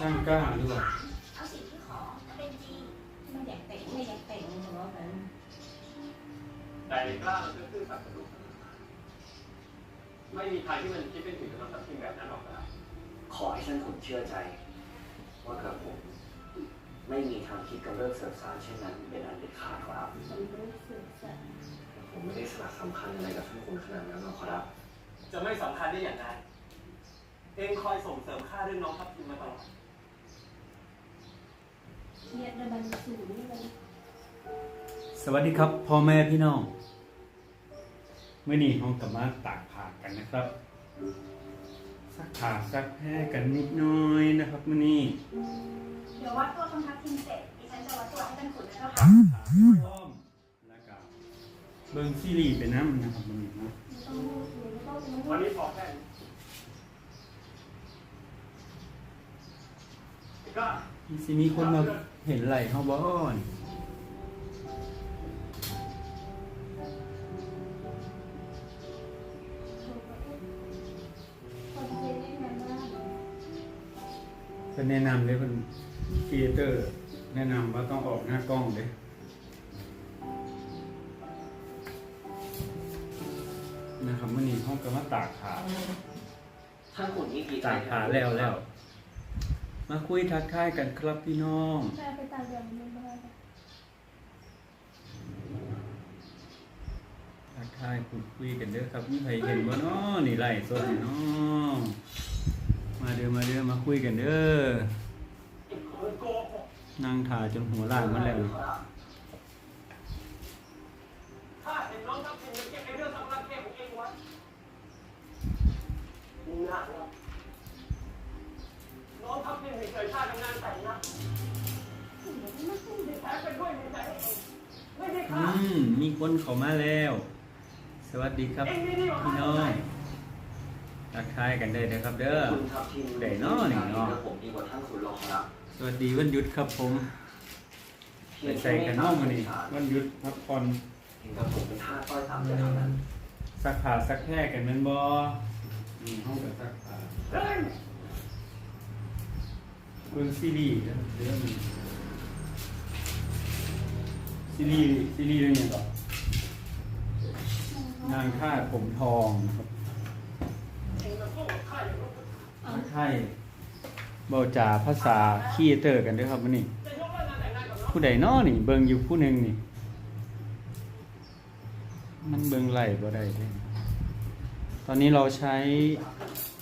สร้างกล้าหรือเปล่าเอาสิ่งที่ขอเป็นจริงไม่อยากแต่งไม่อยากแต่งหรอกแต่แต่กล้ามันก็ซื่อสัตย์กับลูกไม่มีใครที่มันคิดเป็นถึงจะต้องทำสิ่งแบบนั้นหรอกนะขอให้ท่านขุนเชื่อใจ ว่ากระผม ไม่มีทางคิดกำเริบเสริมสารเช่นนั้นเป็นอันเด็ดขาดครับฉันรู้สึกจะผมไม่ได้สลักสำคัญอะไรกับท่านขุนขนาดนั้นหรอกครับ จะไม่สำคัญได้อย่างไรเองคอยส่งเสริมข้าเรื่องน้องทัพทิมมาตลอด เครียดในบันสูงนี่เลยสวัสดีครับพ่อแม่พี่น้องเมื่อนี้ห้องกลับมาตากผ้ากันนะครับซักผ้าซักแพ้กันนิดหน้อยนะครับมื่อนี้เดี๋ยววัดตัวคนทักทิมเสร็จดิฉันจะวัดตัวให้ท่านขุนนะเจ้าผ้าค่ะอ้อมแล้วก็เบิ่งซีรีส์ไปน้ำนะครับมื่อนี้เนาะต้องพูดถึงต้องพูดวันนี้พอแค่นี้ก็ สิมีคนมาเห็นไหลเขาบ่อนคนเรียนได้นานมากเป็นแนะนำเลยเป็นครีเอเตอร์ แนะนำว่าต้องออกหน้ากล้องเลยนะครับมื่อนี้ห้องกลับมาตากผ้าท่านขุนนี่ดีใจตากผ้าแล้วแล้ว มาคุยทักทายกันครับพี่น้อง แม่ไปตามอย่างนี้ไม่ได้ทักทายพูดคุยกันเด้อครับมีใครเห็นบ่นาะนี่ไล่สดนี่เนาะมาเด้อมาเด้อมาคุยกันเด้อนั่งถ่าจนหัวล้านมาแล้วข้าเห็นน้องมันเก็บไอ้วนะองทัพทิมมีเคยชาติทำงานแต่งนะที่แท้เป็นด้วยมีใจให้เองไม่ใช่ อื ข้า มมี คนเข้ามาแล้ว สวัสดีครับเองนี่นี่หว่าพี่น้องทักทายกันได้เด้อครับ เด้อคุณทัพทิมได้เนาะนี่เนาะกระผมดีกว่าท่านขุนหรอกครับสวัสดีวันหยุดครับผมไปใส่กันห้องมานี่วันหยุดพักผ่อนเห็นกระผมเป็นท่าต้อยต่ำแต่เท่านั้นซักผ้าซักแพ้กันแม่นบ่นี่ห้องกับซักผ้าเฮ้ยเบิ่งซีรีส์นะครับเรื่องนี้ซีรีส์ซีรีส์เรื่องหยังก่อนนางทาผมทองนะครับเองมาสู้กับข้าอย่างนั้นนางไทยเบาจาภาษาคีเตอร์กันด้วยครับวันนี้ ผู้ใดน้อนี่ เบิงอยู่ผู้หนึ่งนี่ มันเบิงไหลบ่ได้เด้ตอนนี้เราใช้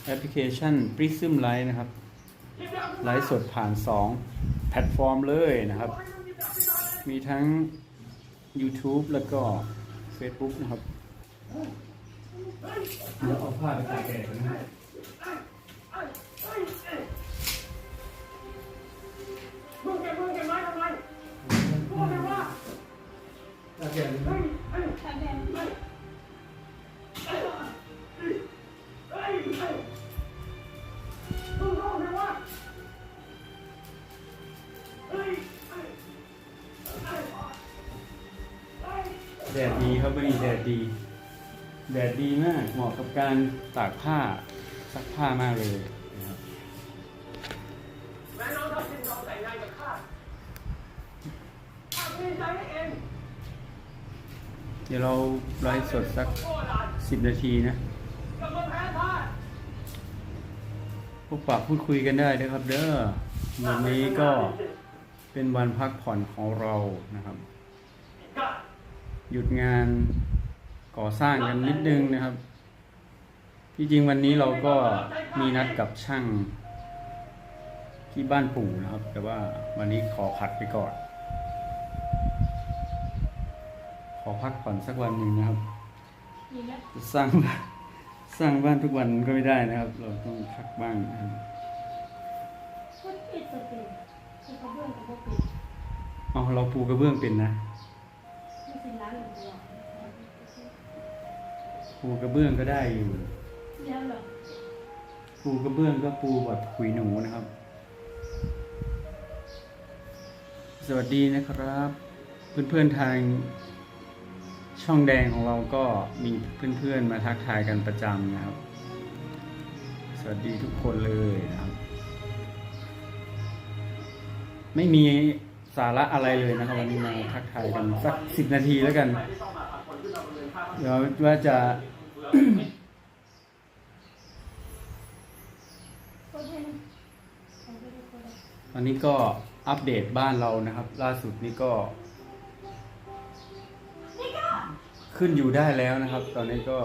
แอปพลิเคชัน Prism Live นะครับ ไลฟ์สดผ่าน 2 แพลตฟอร์มเลยนะครับ มีทั้ง YouTube แล้วก็ Facebook นะครับ เดี๋ยวเอาผ้าไปตากแดดกันนะมึงแกมึงแกไม้ทำไมพูดเลยว่าตากแดดเฮ้ยเฮ้ยทำแดงเฮ้ยเฮ้ยเฮ้ยเฮ้ยมึงพูดเลยว่าเฮ้ยเฮ้ยเฮ้ยเฮ้ยแดดดีครับวันนี้แดดดี แดดดีมากเหมาะกับการตากผ้าซักผ้ามากเลยนะครับแม่น้องทัพทิมยอมแต่งงานกับข้าข้าดีใจให้เองเดี๋ยวเราไลฟ์สดสักโคตรอ่านาทีนะกับมาแพ้พ่ายพวกปากพูดคุยกันได้นะครับ เด้อวันนี้ก็เป็นวันพักผ่อนของเรานะครับ หยุดงาน ก่อสร้างกันนิดนึงนะครับ ที่จริงวันนี้เราก็มีนัดกับช่าง ที่บ้านปู่นะครับ แต่ว่าวันนี้ขอผัดไปก่อน ขอพักผ่อนสักวันหนึ่งนะครับอย่างเงี้ยจะสร้างบ้านสร้างบ้านทุกวันก็ไม่ได้นะครับ เราต้องพักบ้างนะครับคนปิดสติคือกระเบื้องกระเบื้องปิดเอาเราปูกระเบื้องเป็นนะไม่สิร้านหรือเปล่า ปูกระเบื้องก็ได้อยู่เดี๋ยวเหรอปูกระเบื้องก็ปูแบบขุยหนูนะครับ สวัสดีนะครับ เพื่อนๆทางช่องแดงของเราก็มีเพื่อนๆมาทักทายกันประจำนะครับ สวัสดีทุกคนเลยนะครับ ไม่มีสาระอะไรเลยนะครับวันนี้มาทักทายกันสักสิบนาทีแล้วกัน เดี๋ยวว่าจะคนให้มันเอาไปดูคนละวันนี้ก็อัปเดตบ้านเรานะครับ ล่าสุดนี้ก็ขึ้นอยู่ได้แล้วนะครับ ตอนนี้ก็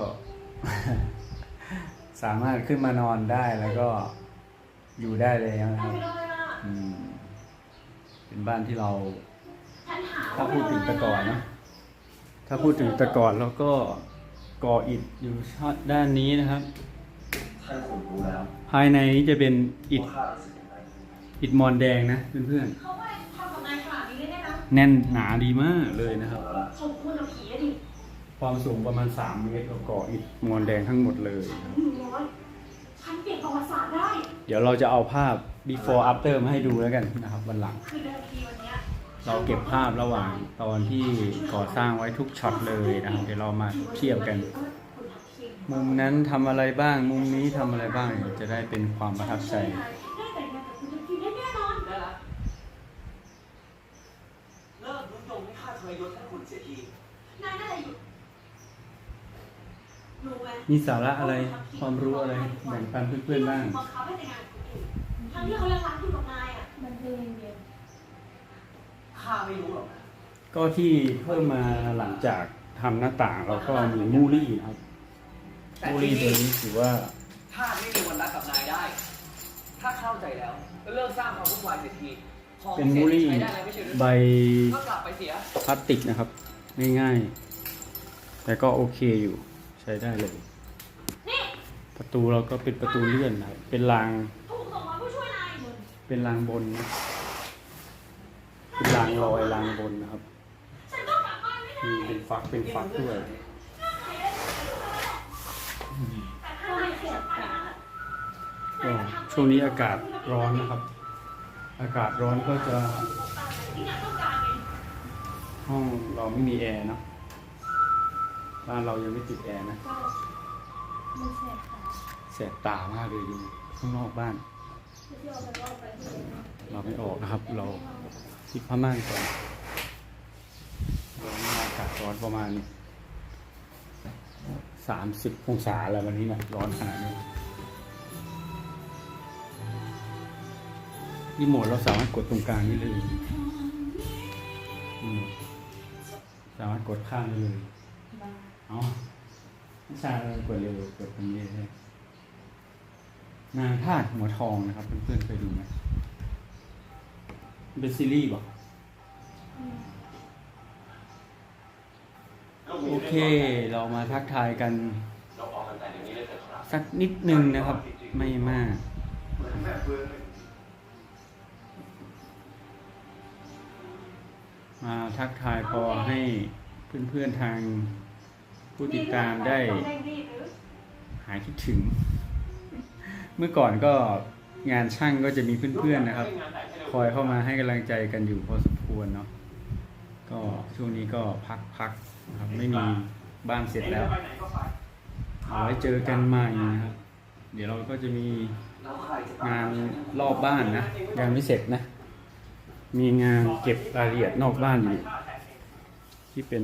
สามารถขึ้นมานอนได้แล้วก็อยู่ได้แล้วนะครับเป็นบ้านที่เราถ้าพูดถึงแต่ก่อนนะ ถ้าพูดถึงแต่ก่อนเราก็ก่ออิฐอยู่ด้านนี้นะครับ ท่านคงรู้แล้วภายในนี้จะเป็นอิฐว่าข้ารู้สึกอย่างไรอิฐมอนแดงนะเพื่อนเขาไม่ทำกับนายขนาดนี้ได้นะๆแน่นหนาดีมากเลยนะครับเขาพูดกับผีอะดิความสูงประมาณ 3 เมตรก็ก่ออิฐมอนแดงทั้งหมดเลยนะครับหนึ่งร้อยฉันเปลี่ยนประวัติศาสตร์ได้ เดี๋ยวเราจะเอาภาพ before after มาให้ดูแล้วกันนะครับวันหลัง คือเดิมทีวันเนี้ย เราเก็บภาพระหว่างตอนที่ก่อสร้างไว้ทุกช็อตเลยนะครับเดี๋ยวเรามาเทียบกัน มุมนั้นทำอะไรบ้าง มุมนี้ทำอะไรบ้าง จะได้เป็นความประทับใจได้แต่งงานกับคุณทัพทิมได้แน่นอนได้ละเลิกยุยงให้ข้าทรยศท่านคุณเสียทีนายน่าจะหยุดรู้ไหมมีสาระอะไร ความรู้อะไรแบ่งปันเพื่อนๆบ้างทั้งที่เขายังรักคุณกับนายอะมันเพลงเดียว ข้าไม่รู้หรอกนะก็ที่เพิ่มมาหลังจากทำหน้าต่างเราก็มีมูลี่นะครับมูลี่ตัวนี้ถือว่าข้าไม่มีวันรักกับนายได้ ถ้าเข้าใจแล้วก็เลิกสร้างความวุ่นวายเสียทีของเป็นมูลี่ใช้ได้แล้วไม่ใช่หรือใบก็กลับไปเสีย พลาสติกนะครับ ง่ายๆ แต่ก็โอเคอยู่ใช้ได้เลยนี่ประตูเราก็เป็นประตูเลื่อนนะครับเป็นราง ถูกส่งมาผู้ช่วยนายเป็นรางบนนะ เป็นรางลอยรางบนนะครับ มีเป็นฟักเป็นฟักด้วยก็ช่วงนี้อากาศร้อนนะครับ อากาศร้อนก็จะ ห้องเราไม่มีแอร์เนาะบ้านเรายังไม่ติดแอร์นะแสบตามากเลยดูข้างนอกบ้าน เราไม่ออกนะครับเรา ปิดผ้าม่านก่อนร้อนมากอากาศร้อนประมาณสามสิบองศาแล้ววันนี้นะร้อนขนาดนี้รีโมทเราสามารถกดตรงกลางนี่เลยสามารถกดข้างได้เลยบ้าเอาวิชาเรากดเร็วกดตรงนี้เลยนางธาตุหัวทองนะครับ เพื่อนๆเคยดูไหม เป็นซีรีส์ป่ะอืมโอเค เรามาทักทายกันเราออกกันแต่เดี๋ยวนี้เลยเถิดครับสักนิดนึงนะครับ ไม่มากเหมือนแม่เพื่อนเลยมาทักทายพอให้เพื่อนๆทางผู้ติดตามได้ต้องเร่งรีบหรือหายคิดถึง เมื่อก่อนก็ งานช่างก็จะมีเพื่อนๆนะครับ คอยเข้ามาให้กำลังใจกันอยู่พอสมควรเนาะก็ช่วงนี้ก็พักๆครับไม่มีบ้านเสร็จแล้วเอาไว้เจอกันใหม่นะครับ เดี๋ยวเราก็จะมีงานรอบบ้านนะยังไม่เสร็จนะ มีงานเก็บรายละเอียดนอกบ้านอยู่ที่เป็น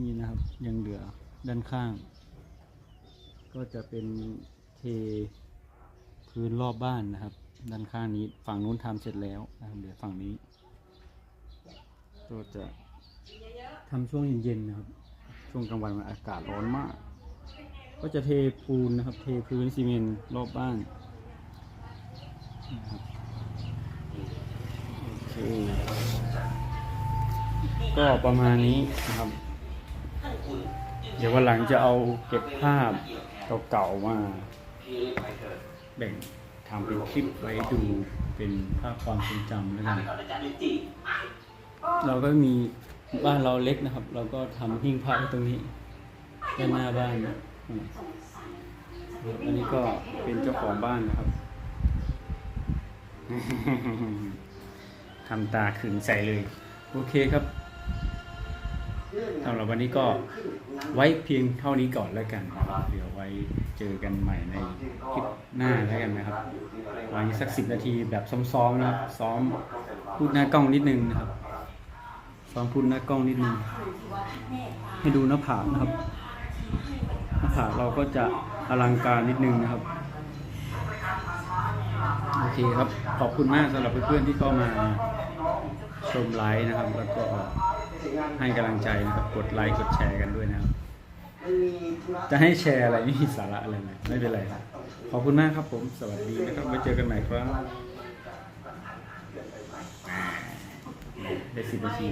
นี่นะครับยังเหลือด้านข้าง ก็จะเป็นเท พื้นรอบบ้านนะครับ ด้านข้างนี้ฝั่งนู้นทำเสร็จแล้วนะครับเหลือฝั่งนี้ก็จะทำช่วงเย็นๆนะครับ ช่วงกลางวันมันอากาศร้อนมาก ก็จะเทปูนนะครับ เทพื้นซีเมนต์รอบบ้านนะครับโอเคก็ประมาณนี้นะครับ เดี๋ยววันหลังจะเอาเก็บภาพเก่าๆมา แบ่งทำเป็นคลิปไว้ดูเป็นภาพความทรงจำแล้วกันก่อนอาจารย์ลินจีเราก็มีบ้านเราเล็กนะครับ เราก็ทำหิ้งพระไว้ตรงนี้ด้านหน้าบ้านนะอันนี้ก็เป็นเจ้าของบ้านนะครับทำตาขึงใส่เลย โอเคครับสำหรับวันนี้ก็ไว้เพียงเท่านี้ก่อนแล้วกันนะครับเดี๋ยวไว้ อกันใหม่ในคลิปหน้าแล้วกันนะครับอยู่ที่เราได้วางอีกสักสิบนาทีแบบซ้อมๆนะครับ ซ้อมพูดหน้ากล้องนิดนึงนะครับ ซ้อมพูดหน้ากล้องนิดนึง ให้ดูหน้าผากนะครับ หน้าผากเราก็จะอลังการนิดนึงนะครับ โอเคครับ ขอบคุณมากสำหรับเพื่อนๆที่เข้ามาชมไลฟ์นะครับ แล้วก็ให้กำลังใจนะครับ กดไลค์ กดแชร์กันด้วยนะครับ จะให้แชร์อะไรไม่มีสาระอะไรเลยไม่เป็นไรครับขอบคุณมากครับผม สวัสดีนะครับไว้เจอกันใหม่ครับได้สิบนาที